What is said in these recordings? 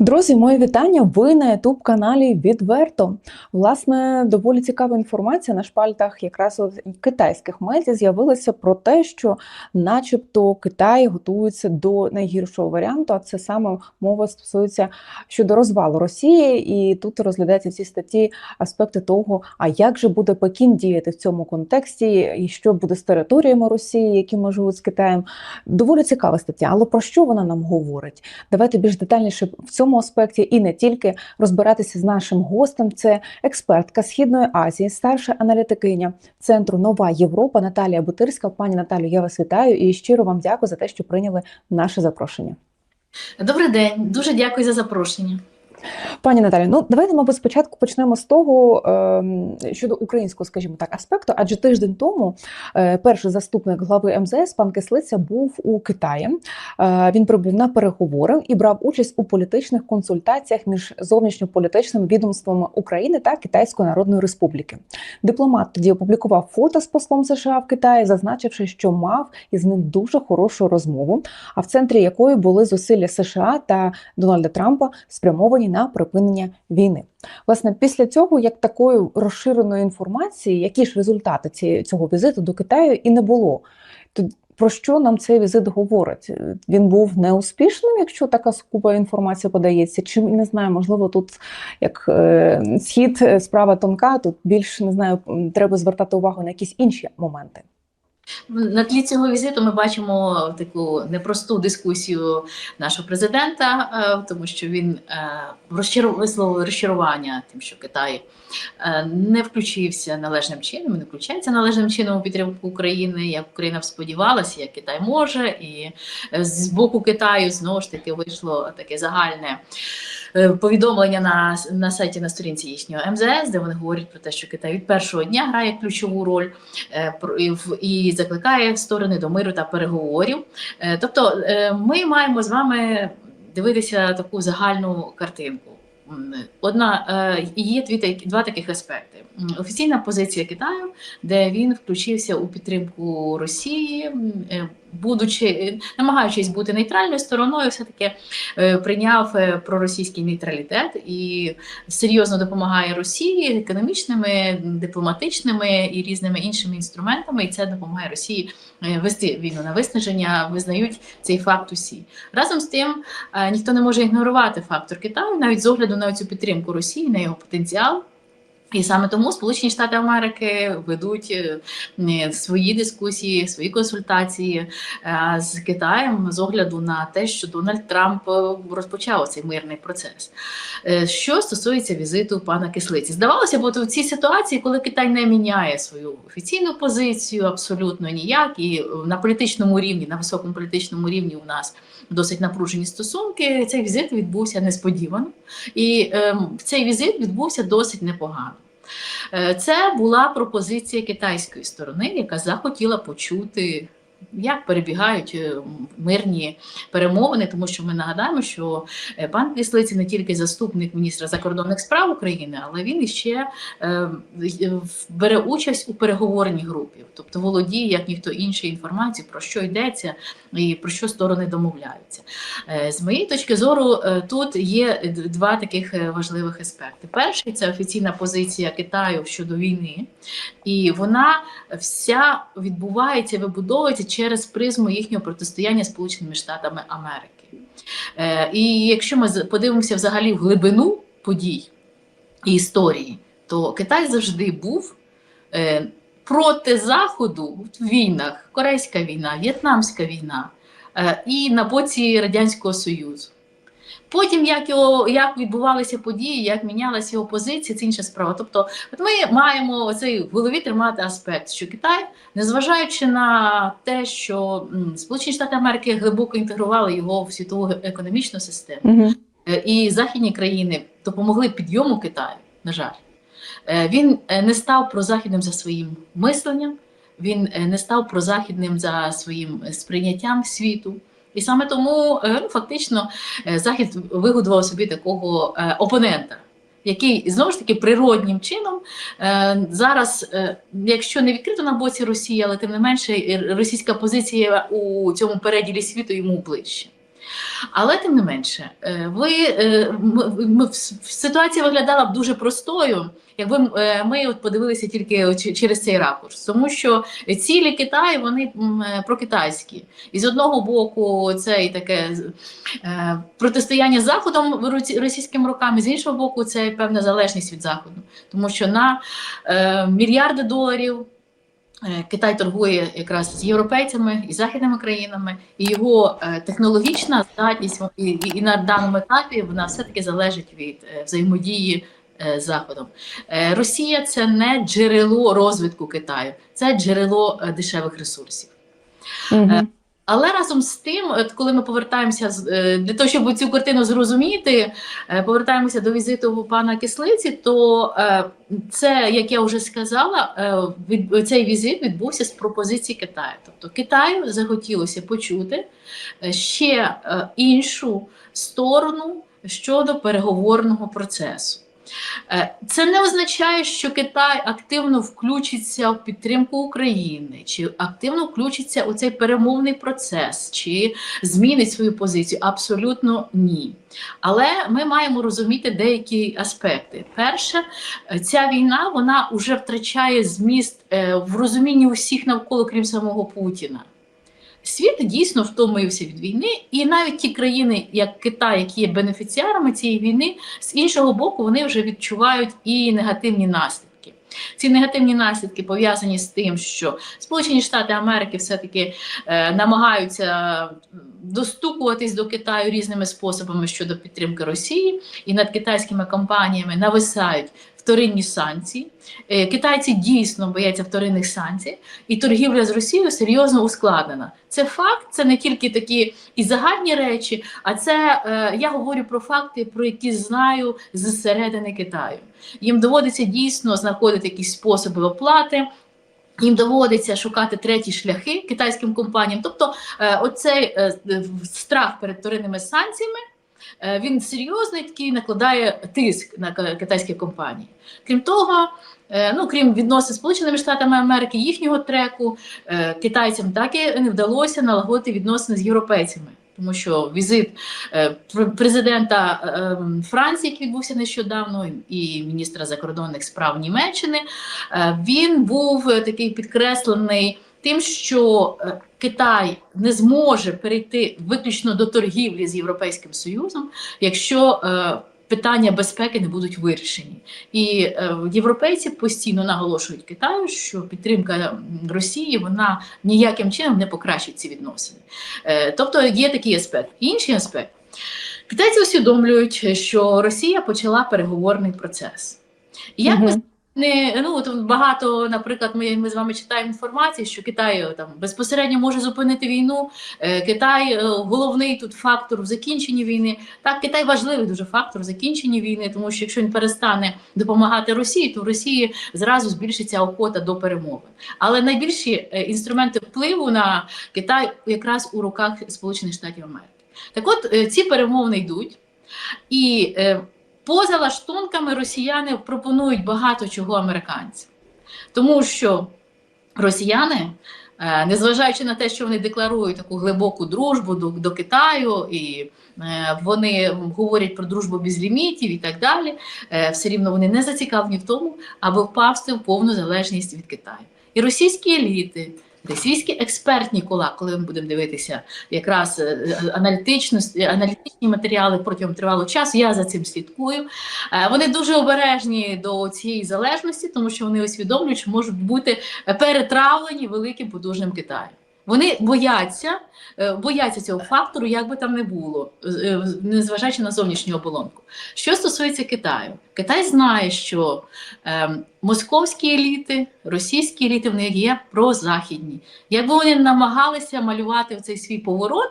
Друзі, моє вітання. Ви на youtube каналі Відверто. Власне, доволі цікава інформація на шпальтах якраз от китайських медіа з'явилася про те, що, начебто, Китай готується до найгіршого варіанту. А це саме мова стосується щодо розвалу Росії, і тут розглядаються в цій статті аспекти того, а як же буде Пекін діяти в цьому контексті, і що буде з територіями Росії, які межують з Китаєм. Доволі цікава стаття. Але про що вона нам говорить? Давайте більш детальніше в цьому аспекті і не тільки розбиратися з нашим гостем. Це експертка Східної Азії, старша аналітикиня центру Нова Європа Наталія Бутирська. Пані Наталю, я вас вітаю і щиро вам дякую за те, що прийняли наше запрошення. Добрий день, дуже дякую за запрошення. Пані Наталі, ну давайте, мабуть, спочатку почнемо з того е, щодо українського, скажімо так, аспекту. Адже тиждень тому е, перший заступник глави МЗС пан Кислиця був у Китаї. Е, він прибув на переговори і брав участь у політичних консультаціях між зовнішньополітичними відомствами України та Китайської Народної Республіки. Дипломат тоді опублікував фото з послом США в Китаї, зазначивши, що мав із ним дуже хорошу розмову, а в центрі якої були зусилля США та Дональда Трампа спрямовані на припинення війни. Власне, після цього, як такої розширеної інформації, які ж результати цього візиту до Китаю і не було. Про що нам цей візит говорить? Він був неуспішним, якщо така скупа інформація подається, чи не знаю, можливо, тут як е, схід справа тонка, тут більш не знаю, треба звертати увагу на якісь інші моменти. На тлі цього візиту ми бачимо таку непросту дискусію нашого президента, е, тому що він висловив розчарування тим, що Китай е, не включився належним чином, не включається належним чином у підтримку України, як Україна сподівалася, як Китай може, і е, з боку Китаю знову ж таки вийшло таке загальне. Повідомлення на на сайті на сторінці їхнього МЗС, де вони говорять про те, що Китай від першого дня грає ключову роль і закликає сторони до миру та переговорів. Тобто, ми маємо з вами дивитися таку загальну картинку. Одна є дві два таких аспекти: офіційна позиція Китаю, де він включився у підтримку Росії, будучи намагаючись бути нейтральною стороною, все таки прийняв проросійський нейтралітет і серйозно допомагає Росії економічними, дипломатичними і різними іншими інструментами. І це допомагає Росії вести війну на виснаження. Визнають цей факт усі разом з тим. Ніхто не може ігнорувати фактор Китаю, навіть з огляду на цю підтримку Росії, на його потенціал. І саме тому Сполучені Штати Америки ведуть свої дискусії, свої консультації з Китаєм з огляду на те, що Дональд Трамп розпочав цей мирний процес. Е, що стосується візиту пана Кислиці, здавалося, бо в цій ситуації, коли Китай не міняє свою офіційну позицію, абсолютно ніяк, і на політичному рівні, на високому політичному рівні, у нас досить напружені стосунки. Цей візит відбувся несподівано, і е, цей візит відбувся досить непогано. Це була пропозиція китайської сторони, яка захотіла почути як перебігають е, мирні перемовини, тому що ми нагадаємо, що е, пан Кислиці не тільки заступник міністра закордонних справ України, але він іще е, бере участь у переговорній групі, тобто володіє як ніхто інший інформацією, про що йдеться і про що сторони домовляються. З моєї точки зору, тут є два таких важливих аспекти. Перший це офіційна позиція Китаю щодо війни, і вона вся відбувається, вибудовується через призму їхнього протистояння Сполученими Штатами Америки. Е, І якщо ми подивимося взагалі в глибину подій і історії, то Китай завжди був е, проти Заходу в війнах: Корейська війна, В'єтнамська війна е, і на боці Радянського Союзу. Потім, як його як відбувалися події, як мінялася його позиція, це інша справа. Тобто, от ми маємо цей в голові тримати аспект, що Китай, незважаючи на те, що Сполучені Штати Америки глибоко інтегрували його в світову економічну систему, угу. і західні країни допомогли підйому Китаю, на жаль, е, він е, не став прозахідним за своїм мисленням, він не став прозахідним за своїм сприйняттям світу. І саме тому е, ну, фактично е, Захід вигодував собі такого е, опонента, який знову ж таки природнім чином зараз, якщо не відкрито на боці Росії, але тим не менше російська позиція у цьому переділі світу йому ближче. Але тим не менше, е, ви е, ситуація виглядала б дуже простою, якби е, ми от подивилися тільки через цей ракурс, тому що цілі Китаю вони прокитайські. І з одного боку, це і таке протистояння з заходом в руці- російським руками, з іншого боку, це певна залежність від заходу, тому що на мільярди доларів. Е, Китай торгує якраз з європейцями і західними країнами, і його е, технологічна здатність і, на даному етапі вона все таки залежить від е, взаємодії з Заходом. Росія це не джерело розвитку Китаю, це джерело дешевих ресурсів. Мгм. Але разом з тим, коли ми повертаємося е, для того, щоб цю картину зрозуміти, е, повертаємося до візиту пана Кислиці, то е, це, як я вже сказала, цей візит відбувся з пропозиції Китаю. Тобто Китаю захотілося почути ще іншу сторону щодо переговорного процесу. Е, Це не означає, що Китай активно включиться в підтримку України, чи активно включиться у цей перемовний процес, чи змінить свою позицію. Абсолютно ні. Але ми маємо розуміти деякі аспекти. Перше, е, ця війна вона вже втрачає зміст е, в розумінні усіх навколо, крім самого Путіна. Світ дійсно втомився від війни, і навіть ті країни, як Китай, які є бенефіціарами цієї війни, з іншого боку, вони вже відчувають і негативні наслідки. Ці негативні наслідки пов'язані з тим, що Сполучені Штати Америки все-таки е, намагаються достукуватись до Китаю різними способами щодо підтримки Росії, і над китайськими компаніями нависають вторинні санкції. Е, Китайці дійсно бояться вторинних санкцій, і торгівля з Росією серйозно ускладнена. Це факт, це не тільки такі і загальні речі, а це е, я говорю про факти, про які знаю зсередини Китаю. Їм доводиться дійсно знаходити якісь способи оплати. Їм доводиться шукати треті шляхи китайським компаніям. Тобто, е, оцей страх перед вторинними санкціями він серйозний такий накладає тиск на китайські компанії. Крім того, е, ну крім відносин Сполученими Штатами Америки, їхнього треку е, китайцям так і не вдалося налагодити відносини з європейцями. Тому що візит е, президента е, Франції, який відбувся нещодавно, і міністра закордонних справ Німеччини, е, він був е, такий підкреслений тим, що е, Китай не зможе перейти виключно до торгівлі з Європейським Союзом, якщо е, питання безпеки не будуть вирішені. І е, європейці постійно наголошують Китаю, що підтримка Росії вона ніяким чином не покращить ці відносини. Е, тобто є такий аспект. Інший аспект. Китайці усвідомлюють, що Росія почала переговорний процес. І як Мгм. Не ну от багато, наприклад, ми, ми з вами читаємо інформацію, що Китай е, там безпосередньо може зупинити війну. Е, Китай е, головний тут фактор в закінченні війни. Так, Китай важливий дуже фактор в закінченні війни, тому що якщо він перестане допомагати Росії, то в Росії зразу збільшиться охота до перемовин. Але найбільші інструменти впливу на Китай якраз у руках Сполучених Штатів Америки. Так, от ці перемовини йдуть, і поза лаштунками росіяни пропонують багато чого американцям, тому що росіяни. е, Незважаючи на те, що вони декларують таку глибоку дружбу до, до Китаю, і е, вони говорять про дружбу без лімітів і так далі, е, все рівно вони не зацікавлені в тому, аби впасти в повну залежність від Китаю. І російські еліти, російські експертні кола, коли ми будемо дивитися якраз е, е, аналітично, аналітичні матеріали протягом тривалого часу, я за цим слідкую. Е, Вони дуже обережні до цієї залежності, тому що вони усвідомлюють, що можуть бути перетравлені великим потужним Китаєм. Вони бояться, е, бояться цього фактору, як би там не було, е, незважаючи на зовнішню оболонку. Що стосується Китаю, Китай знає, що е, московські еліти, російські еліти вони є прозахідні. Якби вони намагалися малювати в цей свій поворот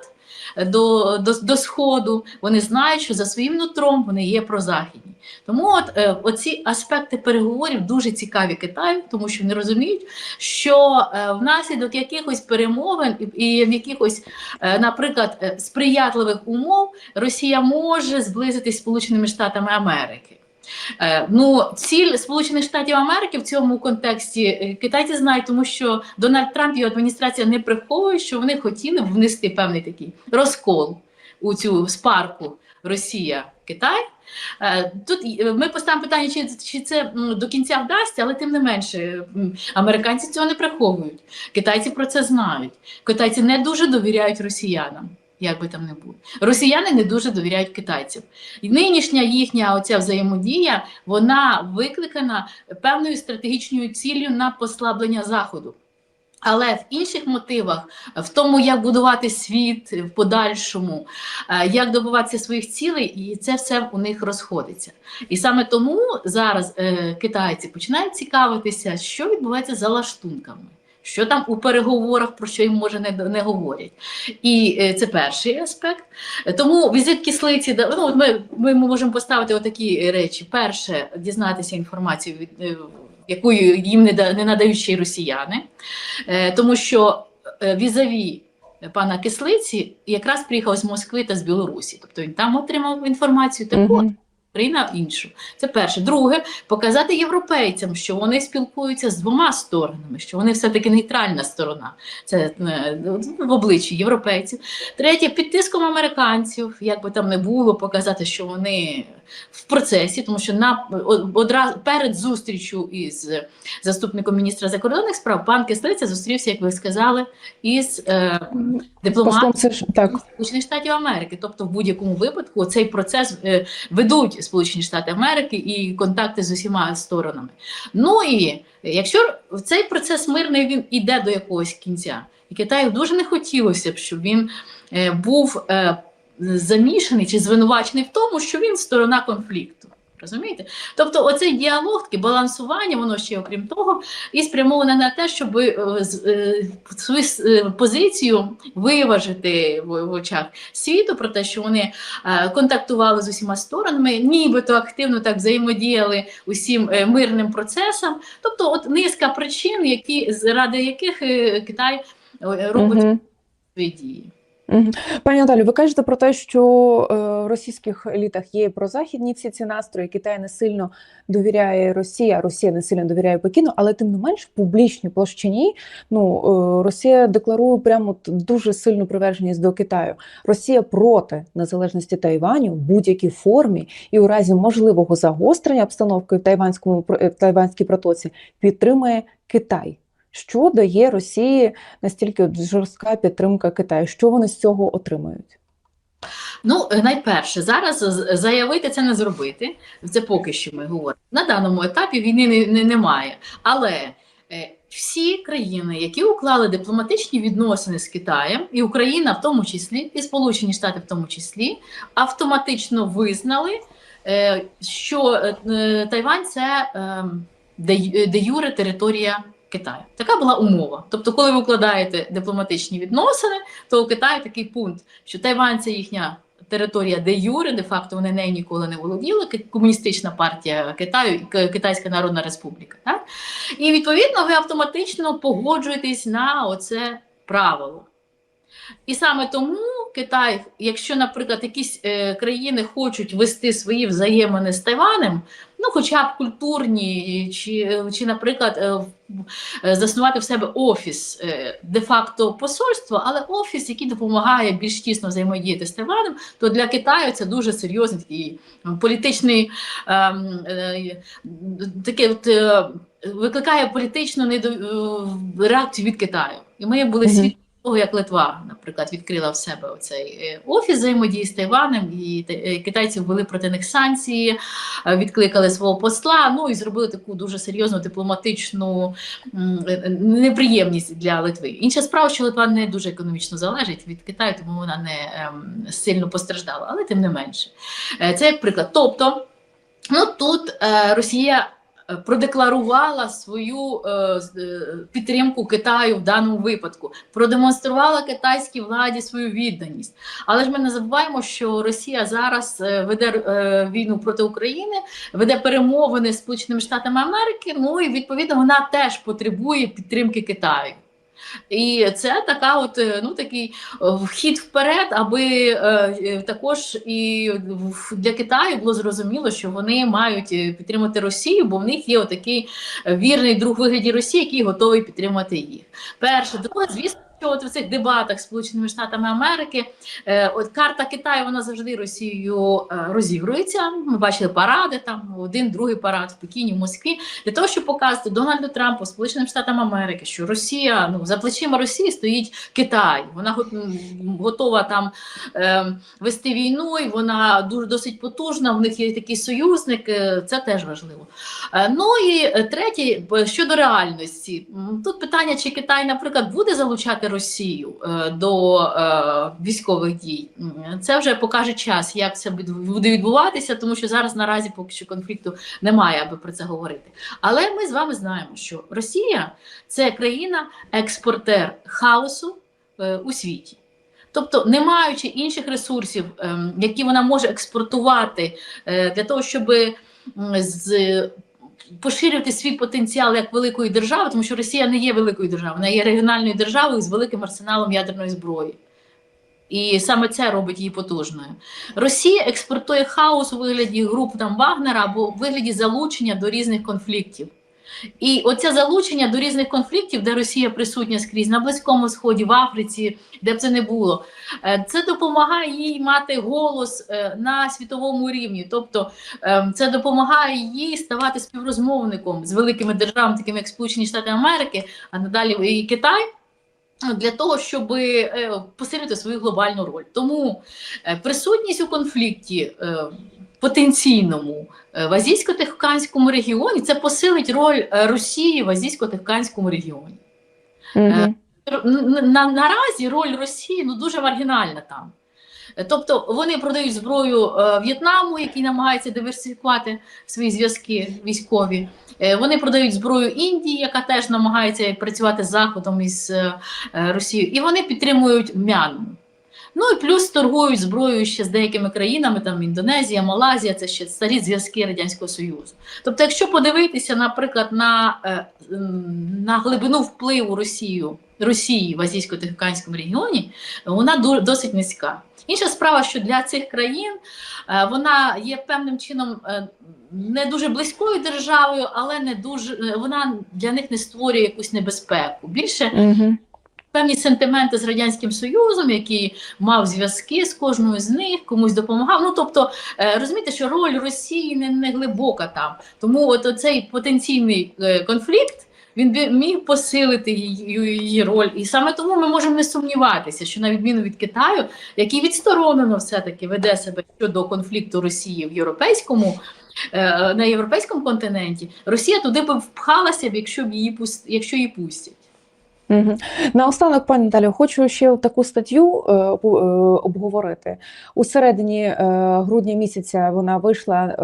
е, до, до, до сходу, вони знають, що за своїм нутром вони є прозахідні. Тому от е, оці аспекти переговорів дуже цікаві Китаю, тому що вони розуміють, що е, внаслідок якихось перемовин і, і в якихось, е, наприклад, е, сприятливих умов Росія може зблизитись з Сполученими Штатами Америки. Е, Ну, ціль Сполучених Штатів Америки в цьому контексті е, китайці знають, тому що Дональд Трамп і його адміністрація не приховує, що вони хотіли внести певний такий розкол. у цю спарку Росія-Китай. Е, Тут е, ми поставимо питання, чи, чи це до кінця вдасться, але тим не менше, американці цього не приховують. Китайці про це знають. Китайці не дуже довіряють росіянам. Як би там не було, росіяни не дуже довіряють китайцям. І нинішня їхня оця взаємодія вона викликана певною стратегічною ціллю на послаблення заходу. Але в інших мотивах, в тому, як будувати світ в подальшому, е, як добиватися своїх цілей, і це все у них розходиться. І саме тому зараз е, китайці починають цікавитися, що відбувається за лаштунками. Що там у переговорах, про що їм може не, не говорять. І е, це перший аспект. Тому візит кислиці, ну, ми, ми можемо поставити отакі речі. Перше, дізнатися інформацію, від, яку їм не, да- не надають ще й росіяни. Е, Тому що е, візаві пана Кислиці якраз приїхав з Москви та з Білорусі. Тобто він там отримав інформацію таку, Мгм. Україна іншу. Це перше. Друге, показати європейцям, що вони спілкуються з двома сторонами, що вони все-таки нейтральна сторона. Це е, в обличчі європейців. Третє, під тиском американців, як би там не було, показати, що вони в процесі, тому що на одразу перед зустрічю із заступником міністра закордонних справ пан Кислиця зустрівся, як ви сказали, із е, дипломатом. Сполучених Штатів Америки, тобто в будь-якому випадку цей процес е, ведуть Сполучені Штати Америки і контакти з усіма сторонами. Ну і якщо цей процес мирний він іде до якогось кінця, і Китаю дуже не хотілося б, щоб він е, був е, замішаний чи звинувачений в тому, що він сторона конфлікту. Розумієте? Тобто, оцей діалог, таке балансування, воно ще, окрім того, і спрямоване на те, щоб е, е, свою е, позицію виважити в, очах світу про те, що вони контактували з усіма сторонами, нібито активно так взаємодіяли усім мирним процесам. Тобто, от низка причин, які заради яких Китай робить свої дії. Пані Наталю, ви кажете про те, що е, в російських елітах є прозахідні всі ці настрої. Китай не сильно довіряє Росії, а Росія не сильно довіряє Пекіну, але тим не менш в публічній площині ну е, Росія декларує прямо дуже сильну приверженість до Китаю. Росія проти незалежності Тайваню в будь-якій формі і у разі можливого загострення обстановки в тайванському про- в тайванській протоці підтримує Китай. Що дає Росії настільки жорстка підтримка Китаю? Що вони з цього отримують? Ну, е, найперше, зараз заявити це не зробити. Це поки що ми говоримо. На даному етапі війни не, не, немає. Але е, всі країни, які уклали дипломатичні відносини з Китаєм, і Україна в тому числі, і Сполучені Штати в тому числі, автоматично визнали, е, що Тайвань це е, де, де юре територія. Китаю така була умова. Тобто, коли ви укладаєте дипломатичні відносини, то у Китаю такий пункт, що Тайвань це їхня територія де Юри, де факто вони нею ніколи не володіли. Комуністична партія Китаю, Китайська Народна Республіка. Так? І відповідно ви автоматично погоджуєтесь на оце правило. І саме тому Китай, якщо, наприклад, якісь е, країни хочуть вести свої взаємини з Тайванем, ну хоча б культурні, чи, чи наприклад, е, е, заснувати в себе офіс е, де-факто посольства, але офіс, який допомагає більш тісно взаємодіяти з Тайванем, то для Китаю це дуже серйозний такий політичний ем, е, таке от, е, викликає політичну недо- е, реакцію від Китаю. І ми були свідками того, як Литва, наприклад, відкрила в себе оцей е, офіс взаємодії з Тайванем, і е, китайці ввели проти них санкції, е, відкликали свого посла. Ну і зробили таку дуже серйозну дипломатичну неприємність для Литви. Інша справа, що Литва не дуже економічно залежить від Китаю, тому вона не ем, сильно постраждала, але тим не менше. Це як приклад. Тобто, ну тут Росія. Е, Продекларувала свою е, е, підтримку Китаю в даному випадку, продемонструвала китайській владі свою відданість. Але ж ми не забуваємо, що Росія зараз веде війну проти України, веде перемовини з Сполученими Штатами Америки. Ну і відповідно вона теж потребує підтримки Китаю. І це така, от е, ну такий е, вхід вперед, аби е, також і для Китаю було зрозуміло, що вони мають підтримати Росію, бо в них є отакий вірний друг вигляді Росії, який готовий підтримати їх. Перше, друге, звісно, що от в цих дебатах Сполученими Штатами Америки е, от карта Китаю вона завжди Росією е, розігрується. Ми бачили паради там один, другий парад в Пекіні, в Москві для того, щоб показати Дональду Трампу, Сполученим Штатам Америки, що Росія ну за плечима Росії стоїть Китай. Вона готова там е, вести війну, і вона дуже досить потужна. В них є такий союзник. Це теж важливо. Ну і третє щодо реальності. Тут питання, чи Китай, наприклад, буде залучати Росію е, до е, військових дій. Це вже покаже час, як це буде- відбуватися, тому що зараз наразі поки що конфлікту немає, аби про це говорити. Але ми з вами знаємо, що Росія це країна-експортер хаосу е, у світі. Тобто, не маючи інших ресурсів, ем, які вона може експортувати для того, щоб з поширювати свій потенціал як великої держави, тому що Росія не є великою державою, вона є регіональною державою з великим арсеналом ядерної зброї. І саме це робить її потужною. Росія експортує хаос у вигляді груп там Вагнера або у вигляді залучення до різних конфліктів. І оце залучення до різних конфліктів, де Росія присутня скрізь на Близькому Сході, в Африці, де б це не було, е, це допомагає їй мати голос е, на світовому рівні. Тобто Ем, Це допомагає їй ставати співрозмовником з великими державами, такими як Сполучені Штати Америки, а надалі і Китай. Для того щоб е, посилити свою глобальну роль, тому е, присутність у конфлікті е, потенційному е, в азійсько-тихоокеанському регіоні це посилить роль е, Росії в азійсько-тихоокеанському регіоні. Р- на, на, наразі роль Росії ну дуже маргінальна там. Тобто вони продають зброю е, В'єтнаму, який намагається диверсифікувати свої зв'язки військові. Е, Вони продають зброю Індії, яка теж намагається працювати з Заходом із е, Росією, і вони підтримують М'янму. Ну і плюс торгують зброєю ще з деякими країнами, там Індонезія, Малазія, це ще старі зв'язки Радянського Союзу. Тобто, якщо подивитися, наприклад, на, е, на глибину впливу Росію, Росії в азійсько-тихоокеанському регіоні, вона досить низька. Інша справа, що для цих країн е, вона є певним чином е, не дуже близькою державою, але не дуже вона для них не створює якусь небезпеку. Більше. Певні сентименти з радянським союзом, який мав зв'язки з кожною з них, комусь допомагав. Ну тобто е, розумієте, що роль Росії не, не глибока там. Тому от цей потенційний е, конфлікт. Він би міг посилити її, роль, і саме тому ми можемо не сумніватися, що на відміну від Китаю, який відсторонено все-таки веде себе щодо конфлікту Росії в європейському е, на європейському континенті, Росія туди б впхалася б, якщо б її якщо її пустять. Мгм. Наостанок, пані Наталю, хочу ще таку статтю е, е, обговорити. У середині е, грудня місяця вона вийшла,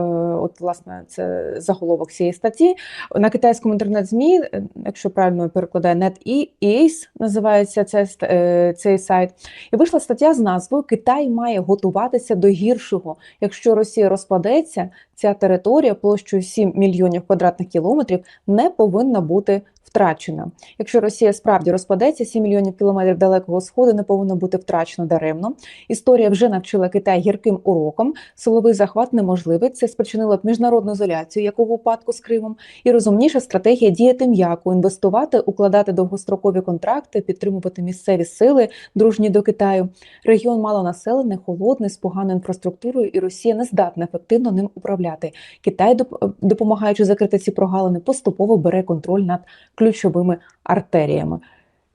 от власне, це заголовок цієї статті. На китайському інтернет-ЗМІ, якщо правильно перекладає NetEase, називається це, е, цей сайт. І вийшла стаття з назвою Китай має готуватися до гіршого. Якщо Росія розпадеться, ця територія площею 7 мільйонів квадратних кілометрів не повинна бути втрачена. Якщо Росія справді розпадеться, 7 мільйонів кілометрів далекого сходу не повинно бути втрачено даремно. Історія вже навчила Китай гірким уроком. Силовий захват неможливий. Це спричинило б міжнародну ізоляцію, як у випадку з Кримом. І розумніша стратегія діяти м'яко, інвестувати, укладати довгострокові контракти, підтримувати місцеві сили, дружні до Китаю. Регіон малонаселений, холодний, з поганою інфраструктурою, і Росія не здатна ефективно ним управляти. Китай, доп- допомагаючи закрити ці прогалини, поступово бере контроль над ключовими артеріями.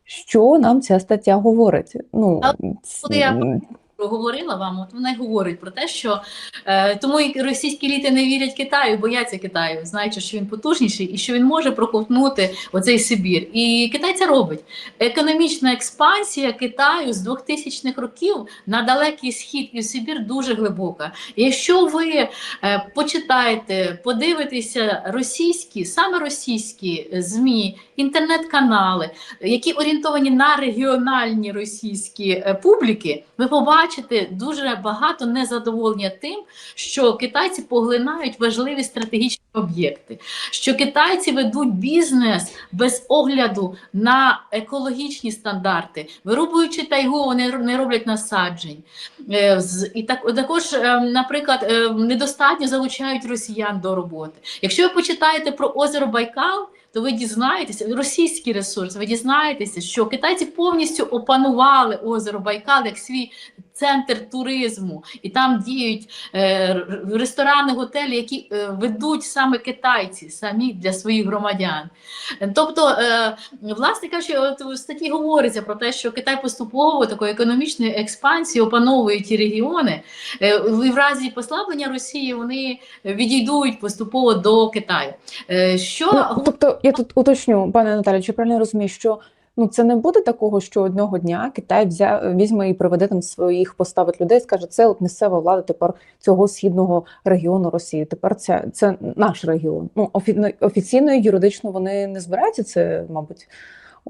Що нам ця стаття говорить? Ну, ц- коли я говорила вам, от вона й говорить про те, що е, тому і російські еліти не вірять Китаю, бояться Китаю, знаючи, що він потужніший і що він може проковтнути оцей Сибір. І Китай це робить. Економічна експансія Китаю з 2000-х років на далекий схід і Сибір дуже глибока. Якщо ви е, почитаєте, подивитеся російські, саме російські е, змі, інтернет-канали, які орієнтовані на регіональні російські е, публіки, ви побачите дуже багато незадоволення тим, що китайці поглинають важливі стратегічні об'єкти, що китайці ведуть бізнес без огляду на екологічні стандарти, вирубуючи тайгу, вони не роблять насаджень. Е, І так, також, е, наприклад, е, недостатньо залучають росіян до роботи. Якщо ви почитаєте про озеро Байкал, то ви дізнаєтеся, російський ресурс, ви дізнаєтеся, що китайці повністю опанували озеро Байкал як свій центр туризму, і там діють ресторани, готелі, які ведуть саме китайці самі для своїх громадян. Тобто, е, власне кажучи, от в статті говориться про те, що Китай поступово такою економічною експансією опановує ті регіони, е, і в разі послаблення Росії вони відійдуть поступово до Китаю. Е, Що Ну, тобто, я тут уточню, пане Наталі, чи правильно розумію, що ну це не буде такого, що одного дня Китай взя, візьме і приведе там своїх, поставить людей, скаже, це от місцева влада тепер цього східного регіону Росії. Тепер це, це наш регіон. Ну офі- офіційно і юридично вони не збираються це, мабуть,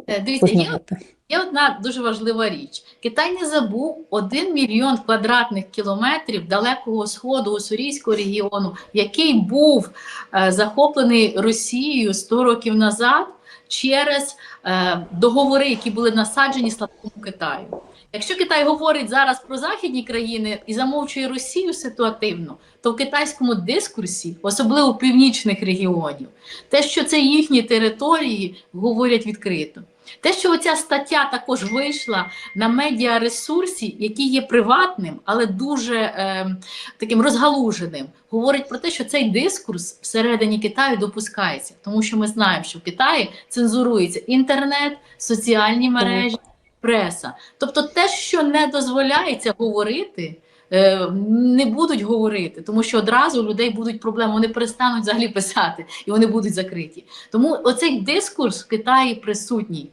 Е, дивіться, є. Є одна дуже важлива річ. Китай не забув 1 мільйон квадратних кілометрів далекого сходу Уссурійського регіону, який був е, захоплений Росією 100 років назад через е, договори, які були насаджені слабкому Китаю. Якщо Китай говорить зараз про західні країни і замовчує Росію ситуативно, то в китайському дискурсі, особливо північних регіонів, те, що це їхні території, говорять відкрито. Те, що оця стаття також вийшла на медіаресурсі, який є приватним, але дуже е, таким розгалуженим, говорить про те, що цей дискурс всередині Китаю допускається, тому що ми знаємо, що в Китаї цензурується інтернет, соціальні мережі, преса. Тобто, те, що не дозволяється говорити. Е, Не будуть говорити, тому що одразу у людей будуть проблеми, вони перестануть взагалі писати і вони будуть закриті. Тому оцей дискурс в Китаї присутній.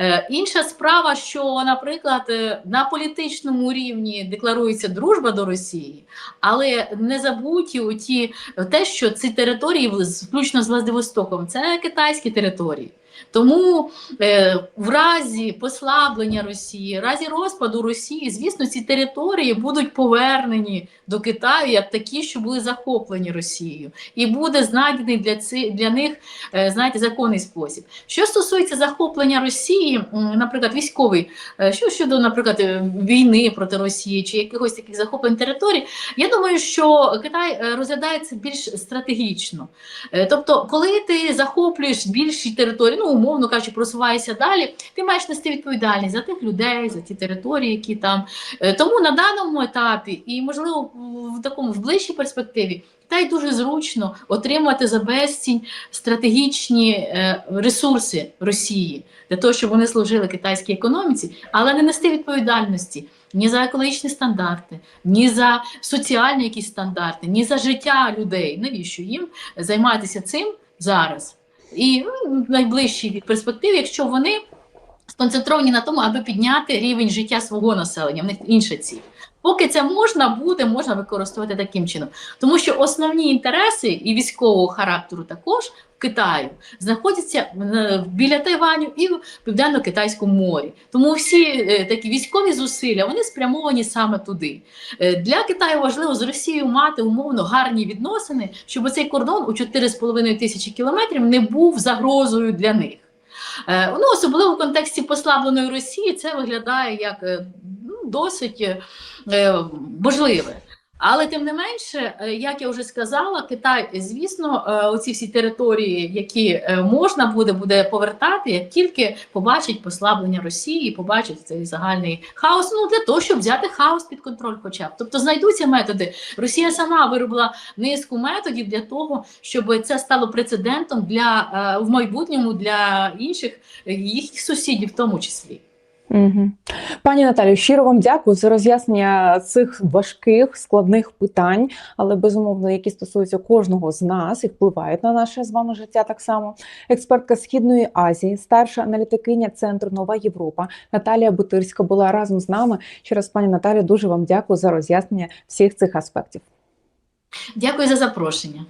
Е, інша справа, що, наприклад, е, на політичному рівні декларується дружба до Росії, але не забуті оті, те, що ці території, включно з Владивостоком, це китайські території. Тому е, в разі послаблення Росії, в разі розпаду Росії, звісно, ці території будуть повернені до Китаю як такі, що були захоплені Росією, і буде знайдений для ци, для них е, знаєте, законний спосіб. Що стосується захоплення Росії, наприклад, військовий, е, що щодо, наприклад, е, війни проти Росії чи якихось таких захоплень територій, я думаю, що Китай е, розглядає це більш стратегічно. Тобто, коли ти захоплюєш більші території, ну умовно кажучи, просуваєшся далі, ти маєш нести відповідальність за тих людей, за ті території, які там. Е, Тому на даному етапі, і можливо в- такому в ближчій перспективі, Китай дуже зручно отримати за безцінь стратегічні е, ресурси Росії для того, щоб вони служили китайській економіці, але не нести відповідальності. Ні за екологічні стандарти, ні за соціальні якісь стандарти, ні за життя людей. Навіщо їм займатися цим зараз? І ну, в найближчій перспективі, якщо вони сконцентровані на тому, аби підняти рівень життя свого населення, в них інша ціль. Поки це можна буде, можна використовувати таким чином. Тому що основні інтереси і військового характеру також в Китаю знаходяться е, біля Тайваню і в південно-китайському морі. Тому всі е, такі військові зусилля вони спрямовані саме туди. Е, Для Китаю важливо з Росією мати умовно гарні відносини, щоб цей кордон у 4,5 тисячі кілометрів не був загрозою для них. Ну, особливо в контексті послабленої Росії це виглядає як досить е, е, можливе. Але тим не менше, е, як я вже сказала, Китай, звісно, оці всі території, які можна буде, буде повертати, як тільки побачить послаблення Росії, побачить цей загальний хаос. Ну для того, щоб взяти хаос під контроль, хоча б тобто знайдуться методи. Росія сама виробила низку методів для того, щоб це стало прецедентом для в майбутньому для інших їхніх сусідів, в тому числі. Пані Наталію, щиро вам дякую за роз'яснення цих важких складних питань, але безумовно, які стосуються кожного з нас і впливають на наше з вами життя. Так само експертка Східної Азії, старша аналітикиня Центру Нова Європа Наталія Бутирська була разом з нами. Ще раз, пані Наталію, дуже вам дякую за роз'яснення всіх цих аспектів. Дякую за запрошення.